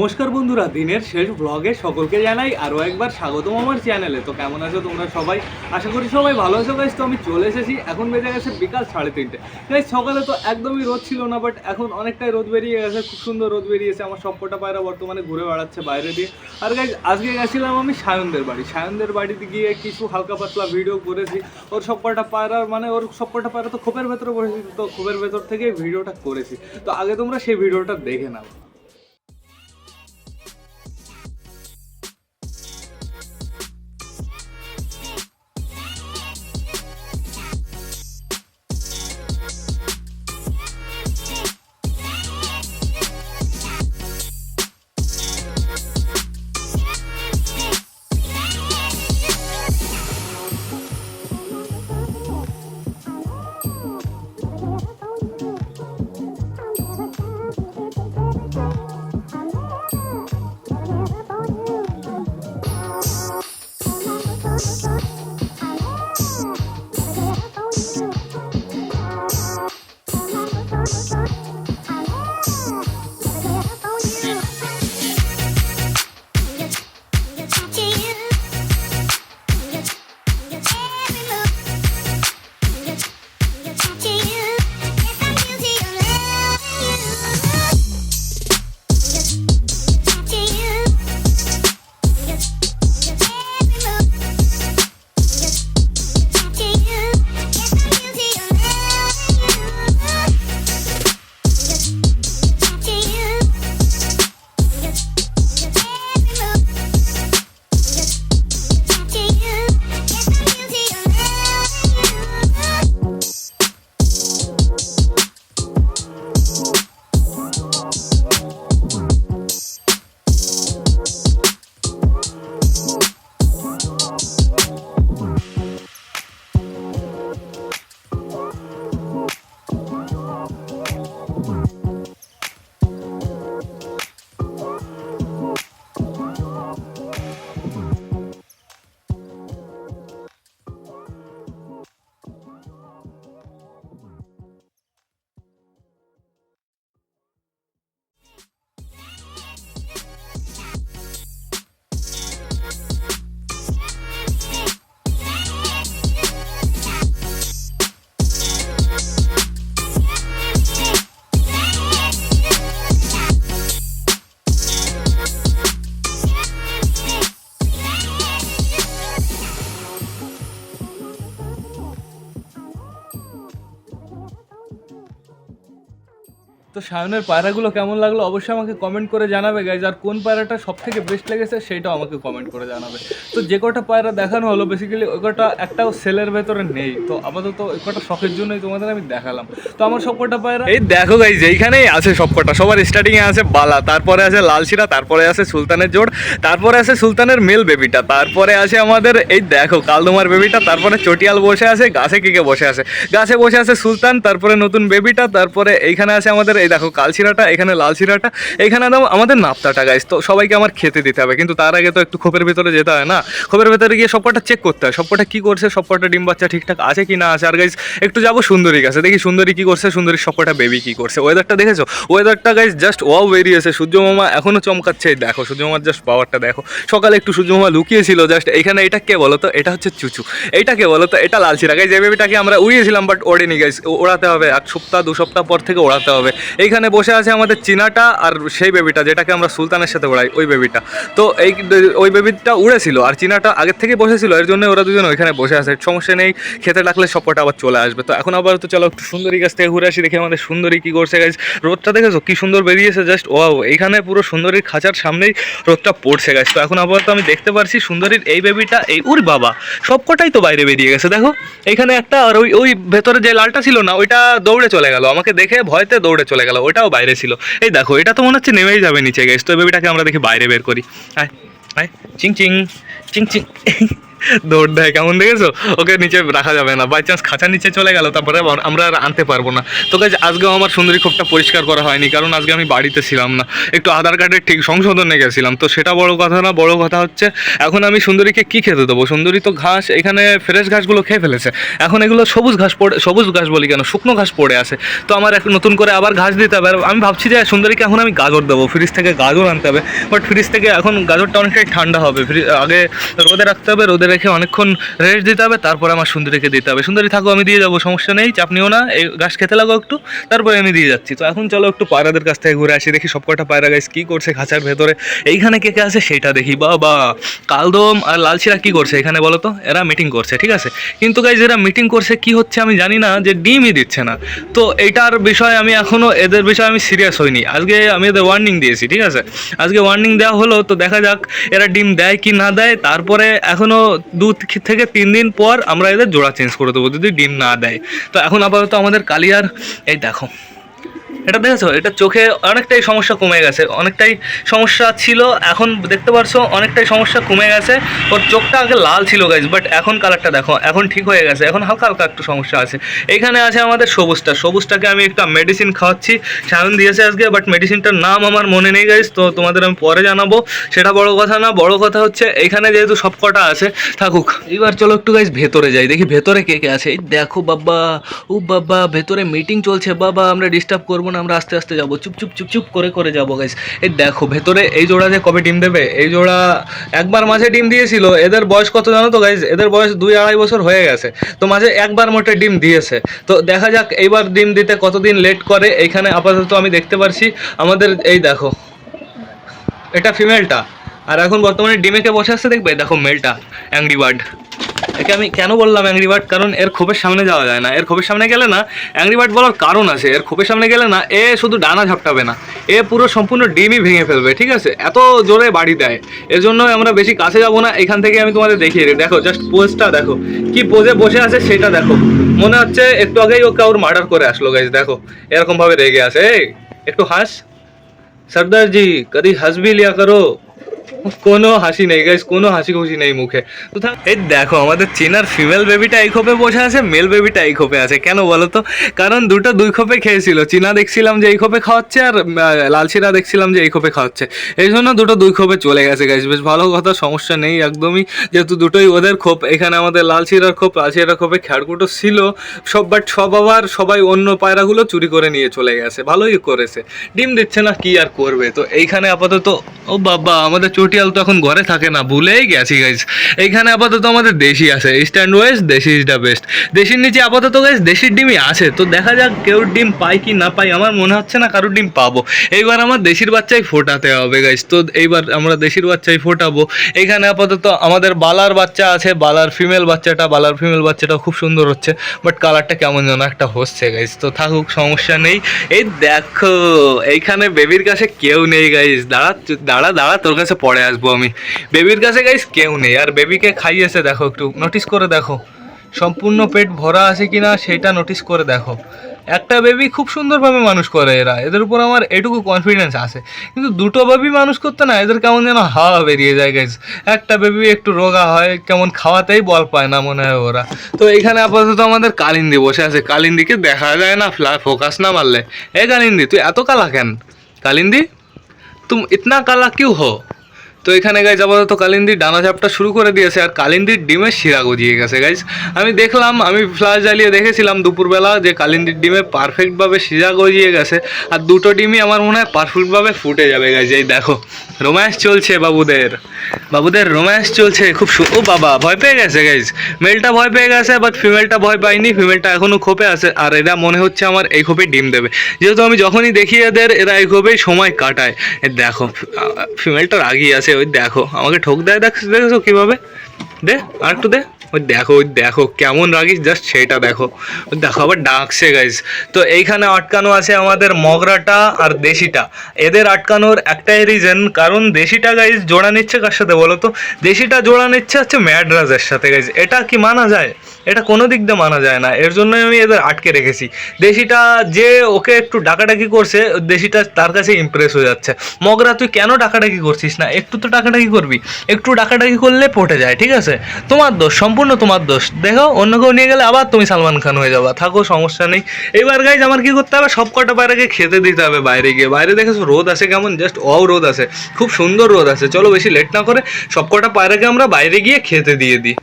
নমস্কার বন্ধুরা, দিনের শেষ ব্লগে সকলকে জানাই আরও একবার স্বাগতম আমার চ্যানেলে তো কেমন আছো তোমরা সবাই? আশা করি সবাই ভালো আছো গাইজ তো আমি চলে এসেছি, এখন বেজে গেছে বিকাল সাড়ে তিনটে। গাইজ সকালে তো একদমই রোদ ছিল না বাট এখন অনেকটাই রোদ বেরিয়ে গেছে, খুব সুন্দর রোদ বেরিয়েছে, আমার সবকটা পায়রা বর্তমানে ঘুরে বেড়াচ্ছে বাইরে দিয়ে। আর গাইজ আজকে গেছিলাম আমি সায়নদের বাড়ি। সায়নদের বাড়িতে গিয়ে কিছু হালকা পাতলা ভিডিও করেছি। ওর সবকটা পায়রা মানে ওর সবকটা পায়রা তো খোপের ভেতরে বসেছি, তো খোপের ভেতর থেকে ভিডিওটা করেছি। তো আগে তোমরা সেই ভিডিওটা দেখে নাও। তো সায়নের পায়রাগুলো কেমন লাগল অবশ্যই আমাকে কমেন্ট করে জানাবে গাইজ আর কোন পায়রাটা সব থেকে বেস্ট লেগেছে সেটাও আমাকে কমেন্ট করে জানাবে। তো যে কটা পায়রা দেখানো হলো বেসিক্যালি ওই কটা একটাও সেলের ভেতরে নেই। তো আপাতত ওই কটা শখের জন্যই তোমাদের আমি দেখালাম। তো আমার সব কটা পায়রা এই দেখো গাইজ এইখানেই আছে সব কটা। সবার স্টার্টিংয়ে আছে বালা, তারপরে আছে লালশিরা তারপরে আছে সুলতানের জোড়, তারপরে আছে সুলতানের মেল বেবিটা তারপরে আছে আমাদের এই দেখো কালদুমার বেবিটা তারপরে চটিয়াল বসে আছে, গাছে কেকে বসে আছে? গাছে বসে আছে সুলতান, তারপরে নতুন বেবিটা তারপরে এইখানে আছে আমাদের এই দেখো কালশিরাটা এখানে লাল শিরাটা, এখানে দাও আমাদের নাপ্তাটা গাইস তো সবাইকে আমার খেতে দিতে হবে, কিন্তু তার আগে তো একটু খোপের ভেতরে যেতে হয় না। খোপের ভেতরে গিয়ে সবকটা চেক করতে হয় সবকটা কী করছে সবকটা ডিম বাচ্চা ঠিকঠাক আছে কি না আছে। আর গাইস একটু যাব সুন্দরী কাছে, দেখি সুন্দরী কী করছে সুন্দরী সবকটা বেবি কী করছে। ওয়েদারটা দেখেছ? ওয়েদারটা গাইস জাস্ট ওয়াও বেরিয়েছে সূর্য মামা এখনও চমকাচ্ছে দেখো, সূর্য মামার জাস্ট পাওয়ারটা দেখো। সকালে একটু সূর্য মামা লুকিয়েছিল জাস্ট এখানে এটা কে বলো তো এটা হচ্ছে চুচু। এইটা কে বলো তো এটা লালচিরা গাইজ এই বেবিটাকে আমরা উড়িয়েছিলাম বাট ওড়েনি গাইজ ওড়াতে হবে, এক সপ্তাহ, দু সপ্তাহ পর থেকে ওড়াতে হবে। এইখানে বসে আছে আমাদের চীনাটা আর সেই বেবিটা যেটাকে আমরা সুলতানের সাথে ওড়াই, ওই বেবিটা তো এই ওই বেবিটা উড়েছিল আর চীনাটা আগের থেকে বসেছিল, এর জন্য ওরা দুজন ওইখানে বসে আছে। সমস্যা নেই, খেতে ডাকলে সবকটা আবার চলে আসবে। তো এখন আবার তো চলো একটু সুন্দরী গাছ থেকে ঘুরে আসি, দেখি আমাদের সুন্দরী কী করছে গাছ রোদটা দেখেছ? কি সুন্দর বেরিয়েছে জাস্ট ও এইখানে পুরো সুন্দরীর খাঁচার সামনেই রোদটা পড়ছে গাছ তো এখন আবার তো আমি দেখতে পারছি সুন্দরীর এই বেবিটা এই উর বাবা। সবকটাই তো বাইরে বেরিয়ে গেছে, দেখো। এইখানে একটা আর ওই ওই ভেতরে যে লালটা ছিল না, ওইটা দৌড়ে চলে গেল। আমাকে দেখে ভয়তে দৌড়ে চলে গেল ওটাও বাইরে ছিল। এই দেখো, এটা তো মনে হচ্ছে নেমেই যাবে নিচে গেছে তো বেবিটাকে আমরা দেখি বাইরে বের করি। আয় আয়, চিং চিং চিং চিং। দৌড় দেয়, কেমন দেখেছ? ওকে নিচে রাখা যাবে না। বাই চান্স খাঁচার নিচে চলে গেল, তারপরে আমরা আর আনতে পারব না। তো গাইজ আজকেও আমার সুন্দরী খোপটা পরিষ্কার করা হয়নি, কারণ আজকে আমি বাড়িতে ছিলাম না। একটু আধার কার্ডের ঠিক সংশোধনে গেছিলাম। তো সেটা বড় কথা না, বড় কথা হচ্ছে, এখন আমি সুন্দরীকে কি খেতে দেবো? সুন্দরী তো ঘাস, এখানে ফ্রেশ ঘাসগুলো খেয়ে ফেলেছে। এখন এগুলো সবুজ ঘাস পড়ে, সবুজ ঘাস বলি কেন? শুকনো ঘাস পড়ে আছে। তো আমার এক নতুন করে আবার ঘাস দিতে হবে। আর আমি ভাবছি যে সুন্দরীকে এখন আমি গাজর দেবো। ফ্রিজ থেকে গাজর আনতে হবে। বাট ফ্রিজ থেকে এখন গাজরটা অনেকটাই ঠান্ডা হবে। আগে রোদে রাখতে হবে, রোদে রেখে অনেকক্ষণ রেস্ট দিতে হবে, তারপরে আমার সুন্দরীকে দিতে হবে। সুন্দরী, থাকো, আমি দিয়ে যাব, সমস্যা নেই, চাপ নিও না, এই ঘাস খেতে লাগো একটু, তারপরে আমি দিয়ে যাচ্ছি। তো এখন চলো একটু পায়রাদের কাছ থেকে ঘুরে আসি, দেখি সব কটা পায়রা গাইস কী করছে খাঁচার ভেতরে। এইখানে কে কে আছে সেটা দেখি বা বা কালদম আর লালচিরা কী করছে এখানে বলো তো? এরা মিটিং করছে, ঠিক আছে? কিন্তু গাইজ এরা মিটিং করছে কি হচ্ছে আমি জানি না, যে ডিমই দিচ্ছে না। তো এইটার বিষয়ে আমি এখনও এদের বিষয়ে আমি সিরিয়াস হইনি। আজকে আমি এদের ওয়ার্নিং দিয়েছি, ঠিক আছে? আজকে ওয়ার্নিং দেওয়া হলো, তো দেখা যাক এরা ডিম দেয় কি না দেয়। তারপরে এখনও দু থেকে তিন দিন পর আমরা এদের জোড়া চেঞ্জ করে দেবো, যদি ডিম না দেয়। তো এখন আপাতত আমাদের কালিয়ার, এই দেখো। এটা দেখেছ? এটা চোখে অনেকটাই সমস্যা কমে গেছে। অনেকটাই সমস্যা ছিল, এখন দেখতে পারছ অনেকটাই সমস্যা কমে গেছে। ওর চোখটা আগে লাল ছিল গাইজ বাট এখন কালারটা দেখো, এখন ঠিক হয়ে গেছে, এখন হালকা হালকা একটু সমস্যা আছে। এইখানে আছে আমাদের সবুজটা। সবুজটাকে আমি একটা মেডিসিন খাওয়াচ্ছি সায়ন দিয়েছে আজকে বাট মেডিসিনটার নাম আমার মনে নেই গাইজ তো তোমাদের আমি পরে জানাব। সেটা বড় কথা না, বড় কথা হচ্ছে এইখানে যেহেতু সব কটা আছে, থাকুক। এবার চলো একটু গাইজ ভেতরে যাই, দেখি ভেতরে কে কে আছে। এই দেখো বাবা, ও বাবা, ভেতরে মিটিং চলছে, বাবা, আমরা ডিস্টার্ব করব। না, আমরা আস্তে আস্তে যাব। চুপ চুপ চুপ চুপ করে করে যাব গাইস এই দেখো, ভেতরে এই জোড়া যে কবে ডিম দেবে, এই জোড়া একবার মাঝে ডিম দিয়েছিল, এদের বয়স কত জানো তো গাইস এদের বয়স দুই আড়াই বছর হয়ে গেছে। তো মাঝে একবার মোটে ডিম দিয়েছে। তো দেখা যাক, এইবার ডিম দিতে কতদিন লেট করে, এইখানে আপাতত আমি দেখতে পারছি। আমাদের, এই দেখো, এটা ফিমেলটা আর এখন বর্তমানে ডিমেকে বসে আসতে দেখবে? দেখো মেলটা অ্যাংরি বার্ড একে আমি কেন বললাম অ্যাংরি বার্ড কারণ এর খোপের সামনে যাওয়া যায় না। এর খোপের সামনে গেলে না অ্যাংরি বার্ড বলার কারণ আছে। এর খোপের সামনে গেলে না এ শুধু ডানা ঝাপটাবে না। এ পুরো সম্পূর্ণ ডিমই ভেঙে ফেলবে, ঠিক আছে? এত জোরে বাড়ি দেয়। এর জন্য আমরা বেশি কাছে যাব না। এখান থেকে আমি তোমাদের দেখিয়ে দিই। দেখো জাস্ট পোজটা দেখো। কি পোজে বসে আছে সেটা দেখো। মনে হচ্ছে একটু আগেই ও কাউর মার্ডার করে আসলো গাইজ দেখো। এরকমভাবে রেগে আছে। একটু হাস। সর্দার জি কদি হাসবি লিয়া করো। কোনো হাসি নেই গাইস কোনো হাসি খুশি নেই মুখে। তো এই দেখো, আমাদের চেনার ফিমেল বেবিটা এই খোপে বসে আছে মেল বেবিটা এই খোপে আছে। কেন বলো তো? কারণ দুটো দুই খোপে খেয়েছিল। চীনা দেখছিলাম যে এই খোপে খাওয়াচ্ছে আর লালচিরা দেখছিলাম যে এই খোপে খাওয়াচ্ছে। এই জন্য দুটো দুই খোপে চলে গেছে গাইস বেশ ভালো কথা, সমস্যা নেই একদমই। যেহেতু দুটোই ওদের খোপ, এখানে আমাদের লালচিরার খোপ লালচিরার খোপে খ্যাড়কুটো ছিল। সব বাট সব আবার সবাই অন্য পায়রাগুলো চুরি করে নিয়ে চলে গেছে, ভালোই করেছে। ডিম দিচ্ছে না কি আর করবে? তো এইখানে আপাতত, ও বাবা, আমাদের চটিয়াল তো এখন ঘরে থাকে না, ভুলেই গেছি গাইজ এইখানে আপাতত আমাদের দেশি আছে স্ট্যান্ড ওয়েস দেশি ইজ দ্য বেস্ট দেশির নিচে আপাতত গাইজ দেশির ডিমই আছে, তো দেখা যাক কেউ ডিম পাই কি না পাই আমার মনে হচ্ছে না কারোর ডিম পাবো। এইবার আমার দেশির বাচ্চাই ফোটাতে হবে গাইজ তো এইবার আমরা দেশির বাচ্চাই ফোটাবো। এখানে আপাতত আমাদের বালার বাচ্চা আছে, বালার ফিমেল বাচ্চাটা, বালার ফিমেল বাচ্চাটা খুব সুন্দর হচ্ছে বাট কালারটা কেমন যেন একটা হচ্ছে গাইজ তো থাকুক, সমস্যা নেই। এই দেখো, এইখানে বেবির কাছে কেউ নেই গাইজ দাঁড়া দাঁড়া দাঁড়া, তোর কাছে পরে আসব আমি। বেবির কাছে গাইস কেউ নেই, আর বেবিকে খাইয়েছে দেখো একটু নোটিস করে দেখো। সম্পূর্ণ পেট ভরা আছে কি না সেটা নোটিস করে দেখো। একটা বেবি খুব সুন্দরভাবে মানুষ করে এরা, এদের উপর আমার এটুকু কনফিডেন্স আছে। কিন্তু দুটো বেবি মানুষ করতে না, এদের কেমন যেন হাওয়া বেরিয়ে যায় গাইজ একটা বেবি একটু রোগা হয়, কেমন খাওয়াতেই বল পায় না মনে হয় ওরা। তো এখানে আপাতত আমাদের কালিন্দি বসে আছে। কালিন্দিকে দেখা যায় না ফ্লা ফোকাস না মারলে। এ কালিন্দি, তুই এত কালা কেন? কালিন্দি, তুম ইতনা কালা কিউ হো? তো এখানে গাইজ আপাতত কালিন্দির ডানা ঝাপটা শুরু করে দিয়েছে আর কালিন্দির ডিমের শিরা গজিয়ে গেছে গাইজ আমি দেখলাম, আমি ফ্লাশ জ্বালিয়ে দেখেছিলাম দুপুরবেলা যে কালিন্দির ডিমে পারফেক্টভাবে শিরা গজিয়ে গেছে। আর দুটো ডিমই আমার মনে হয় পারফেক্টভাবে ফুটে যাবে গাইজ এই দেখো। রোম্যান্স চলছে বাবুদের। বাবুদের রোম্যান্স চলছে, খুব ও বাবা, ভয় পেয়ে গেছে গাইজ মেলটা ভয় পেয়ে গেছে বাট ফিমেলটা ভয় পায়নি। ফিমেলটা এখনও খোপে আছে, আর এরা মনে হচ্ছে আমার এই খোপে ডিম দেবে। যেহেতু আমি যখনই দেখি এদের, এরা এই খোপেই সময় কাটায়। দেখো ফিমেলটা রাগি আছে, ওই দেখো, আমাকে ঠোক দেয়, দেখ দেখেছ কীভাবে? দে, আর একটু দে। ওই দেখো ওই দেখো, কেমন রাগিস? জাস্ট সেটা দেখো। দেখো, আবার ডাকছে গাইজ তো এইখানে আটকানো আছে আমাদের মগরাটা আর দেশিটা। এদের আটকানোর একটাই রিজন কারণ দেশিটা গাইজ জোড়া নিচ্ছে কার সাথে বলো তো? দেশিটা, জোড়া নিচ্ছে হচ্ছে ম্যাড্রাসের সাথে গাইজ এটা কি মানা যায়? এটা কোনো দিক দিয়ে মানা যায় না। এর জন্য আমি এদের আটকে রেখেছি। দেশিটা যে ওকে একটু ডাকাডাকি করছে, দেশিটা তার কাছে ইমপ্রেস হয়ে যাচ্ছে। মগরা, তুই কেন ডাকাডাকি করছিস না? একটু তো ডাকাডাকি করবি। একটু ডাকাডাকি করলে পটে যায়, ঠিক আছে? তোমার দোষ, সম্পূর্ণ তোমার দোষ। দেখো, অন্য কেউ নিয়ে গেলে আবার তুমি সালমান খান হয়ে যাবা। থাকো, সমস্যা নেই। এবার গাইজ আমার কি করতে হবে? সব কটা বাইরেকে খেতে দিতে হবে বাইরে গিয়ে। বাইরে দেখেছ রোদ আছে কেমন? জাস্ট অও রোদ আছে। খুব সুন্দর রোদ আছে। চলো বেশি লেট না করে সব কটা পায়রাকে আমরা বাইরে গিয়ে খেতে দিয়ে দিই।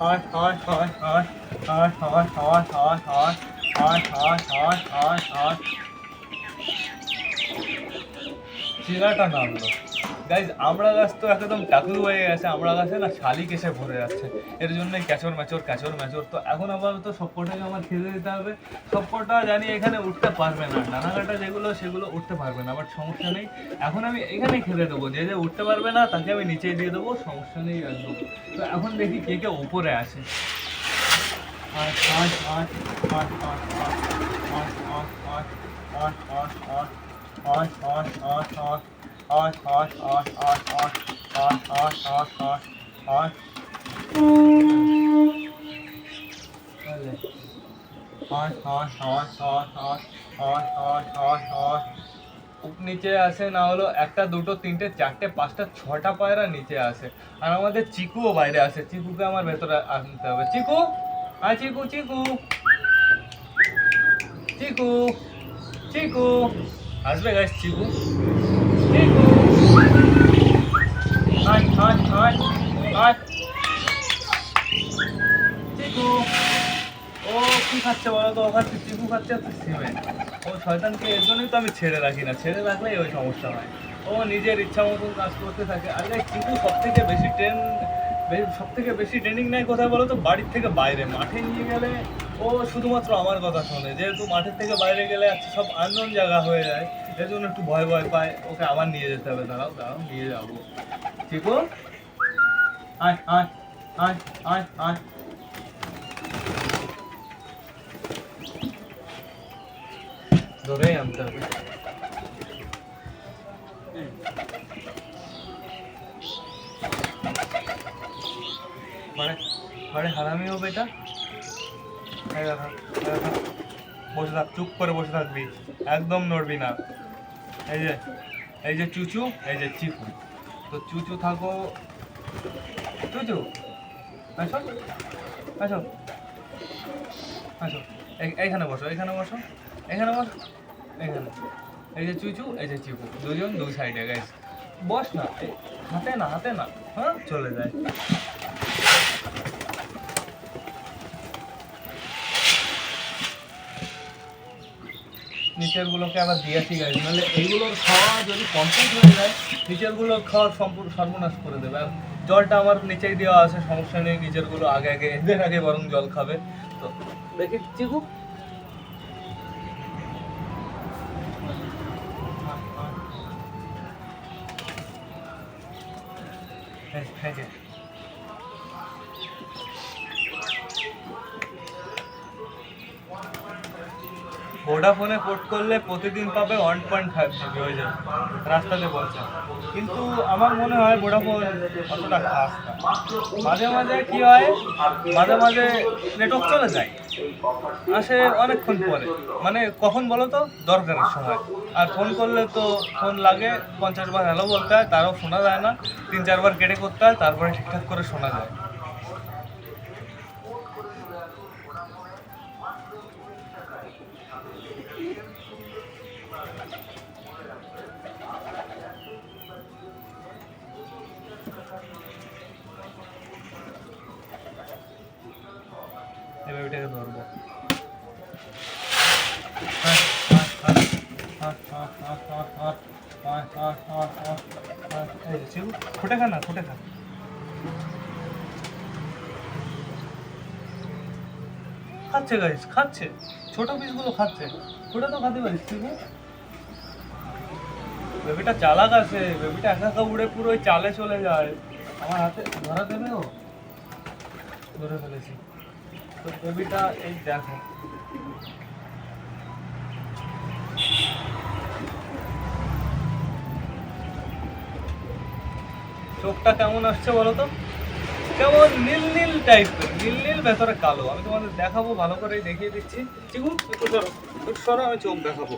হয় হয় হয় হয় হয় হয় হয় হয় হয় হয় হয় হয় হয় হয় চিরাটা নামলো গাইজ আমরা গাছ তো একদম টাকলু হয়ে গেছে আমরা গাছে না শালিক এসে ভরে যাচ্ছে এর জন্যই ক্যাচর ম্যাচর ক্যাচর ম্যাচর তো এখন আবার আপাতত সবকটাকে আমার খেতে দিতে হবে সবকটা জানি এখানে উঠতে পারবে না ডানাকাটা যেগুলো সেগুলো উঠতে পারবে না বাট সমস্যা নেই এখন আমি এখানে খেতে দেবো যে যে উঠতে পারবে না তাকে আমি নিচে দিয়ে দেবো সমস্যা নেই একদম তো এখন দেখি কে কে উপরে আসে আট আট আট আট আট আট আট আট আট আট আট আট আট আট আট নিচে আসে, না হলো একটা, দুটো, তিনটে, চারটে, পাঁচটা, ছটা পায়রা নিচে আসে। আর আমাদের চিকুও বাইরে আসে। চিকুকে আমার ভেতরে আনতে হবে। চিকু? আয় চিকু চিকু। চিকু চিকু। আসবে গাছ চিকু? খাচ্ছে বলো তো ও খাচ্ছে ও শয়তানকে এর জন্যই তো আমি ছেড়ে রাখি না ছেড়ে রাখলেই ওই সমস্যা হয় ও নিজের ইচ্ছা মতন কাজ করতে থাকে আর সব থেকে বেশি ট্রেন সব থেকে বেশি ট্রেনিং নেয় কোথায় বলো তো বাড়ির থেকে বাইরে মাঠে নিয়ে গেলে ও শুধুমাত্র আমার কথা শোনে যেহেতু মাঠের থেকে বাইরে গেলে সব আননোন জায়গা হয়ে যায়। এর জন্য একটু ভয় ভয় পায়। ওকে আবার নিয়ে যেতে হবে দাঁড়াও দাঁড়াও নিয়ে যাব। চিকু আয় আয় আনতে হবে। এই দেখো, এই দেখো। বসে থাক চুপ করে বসে থাকবি। একদম নড়বি না। এই যে এই যে চুচু, এই যে চিকু। তো চুচু থাকো, চুচু, আসো আসো আসো। এই- এইখানে বসো এইখানে বসো এখানে বসো এখানে এই যে চুচু, এই যে চিকু। দুজন দুই সাইডে গাইস বস না হাতে না হাতে না হ্যাঁ? চলে যায়। নিচের আবার দিয়ে দিয়েছি গাড়ি নাহলে এইগুলোর খাওয়া যদি কমপ্লিট হয়ে যায় নিচের খাওয়ার খাওয়া সম্পূর্ণ সর্বনাশ করে দেবে। আর জলটা আমার নিচেই দেওয়া আছে, সমস্যা নেই, নিচেরগুলো আগে আগে এদের আগে বরং জল খাবে। তো দেখি, চিকু? ভোডাফোনে পোর্ট করলে প্রতিদিন পাবে ওয়ান পয়েন্ট ফাইভ জিবি হয়ে যাবে। রাস্তাতে বলছে কিন্তু আমার মনে হয় ভোডাফোন অতটা খাস না। মাঝে মাঝে কি হয়, মাঝে মাঝে নেটওয়ার্ক চলে যায়। আসে অনেকক্ষণ পরে। মানে কখন বলো তো? দরকারের সময়। আর ফোন করলে তো ফোন লাগে, পঞ্চাশ বার হ্যালো বলতে হয়, তারও শোনা যায় না। তিন চারবার কেটে করতে হয়, তারপরে ঠিকঠাক করে শোনা যায়। ওইটাকে ধরবো। খুঁটে খা খাচ্ছে গাইস খাচ্ছে। ছোট পিসগুলো খাচ্ছে। খুঁটে তো খাতে পারিস তুই বেবিটা চালাক আছে, বেবিটা একা একা উড়ে পুরো চালে চলে যায়। আমার হাতে ধরা দেবে ও? ধরে ফেলেছি। তো বেবিটা এই দেখো। চোখটা কেমন আসছে বলো তো? কেমন নীল নীল টাইপের নীল নীল, ভেতরে কালো। আমি তোমাদের দেখাবো, ভালো করে দেখিয়ে দিচ্ছি। চিকু, একটু সরো আমি চোখ দেখাবো।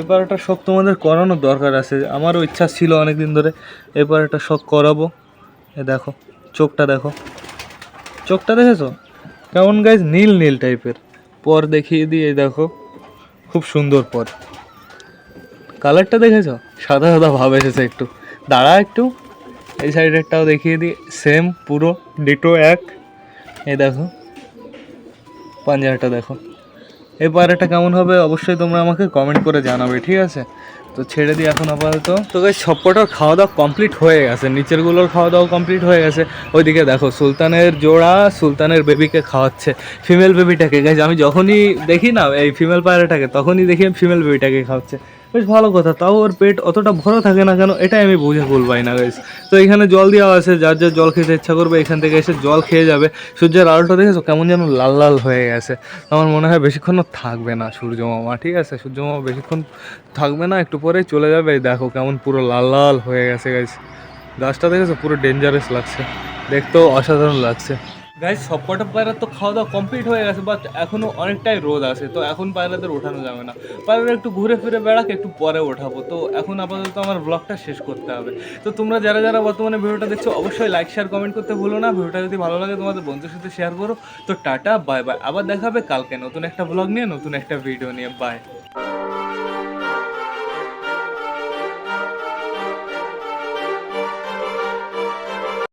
এবার একটা শখ তোমাদের করানোর দরকার আছে। আমারও ইচ্ছা ছিল অনেক দিন ধরে এবার একটা শখ করাবো। এ দেখো, চোখটা দেখো। চোখটা দেখেছ? কেমন গাইজ নীল নীল টাইপের পর দেখিয়ে এই দেখো। খুব সুন্দর পর। কালারটা দেখেছ? সাদা সাদা ভাব এসেছে একটু। দাঁড়া একটু। এই সাইডেরটাও দেখিয়ে দিই। সেম পুরো ডিটো এক। এই দেখো। পাঞ্জাটা দেখো। এই পায়রাটা কেমন হবে? অবশ্যই তোমরা আমাকে কমেন্ট করে জানাবে, ঠিক আছে? তো ছেড়ে দিই এখন আপাতত। তো গাই সবকটার খাওয়া দাওয়া কমপ্লিট হয়ে গেছে। নিচেরগুলোর খাওয়া দাওয়া কমপ্লিট হয়ে গেছে। ওইদিকে দেখো, সুলতানের জোড়া সুলতানের বেবিকে খাওয়াচ্ছে। ফিমেল বেবিটাকে গেছে আমি যখনই দেখি না, এই ফিমেল পায়রাটাকে, তখনই দেখি ফিমেল বেবিটাকে খাওয়াচ্ছে। বেশ ভালো কথা, তাও ওর পেট অতটা ভরা থাকে না কেন, এটাই আমি বুঝে ভুল পাই না গাইস তো এখানে জল দেওয়া আছে, যার যার জল খেতে ইচ্ছা করবে, এখান থেকে এসে জল খেয়ে যাবে। সূর্যের আলোটা দেখেছ? কেমন যেন লাল লাল হয়ে গেছে। আমার মনে হয় বেশিক্ষণ থাকবে না সূর্য মামা, ঠিক আছে? সূর্য মামা বেশিক্ষণ থাকবে না, একটু পরেই চলে যাবে। দেখো কেমন পুরো লাল লাল হয়ে গেছে গাইস গাছটা দেখেছ? পুরো ডেঞ্জারাস লাগছে। দেখতেও অসাধারণ লাগছে। গাইজ সব কটা পায়রার তো খাওয়া দাওয়া কমপ্লিট হয়ে গেছে বাট এখনও অনেকটাই রোদ আছে, তো এখন পায়রাদের ওঠানো যাবে না। পায়রারা একটু ঘুরে ফিরে বেড়াক, একটু পরে ওঠাবো, তো এখন আপাতত আমার ব্লগটা শেষ করতে হবে। তো তোমরা যারা যারা বর্তমানে ভিডিওটা দেখছ, অবশ্যই লাইক শেয়ার কমেন্ট করতে ভুলো না। ভিডিওটা যদি ভালো লাগে, তোমাদের বন্ধুর সাথে শেয়ার করো। তো টাটা বাই বাই আবার দেখাবে কালকে নতুন একটা ব্লগ নিয়ে, নতুন একটা ভিডিও নিয়ে। বাই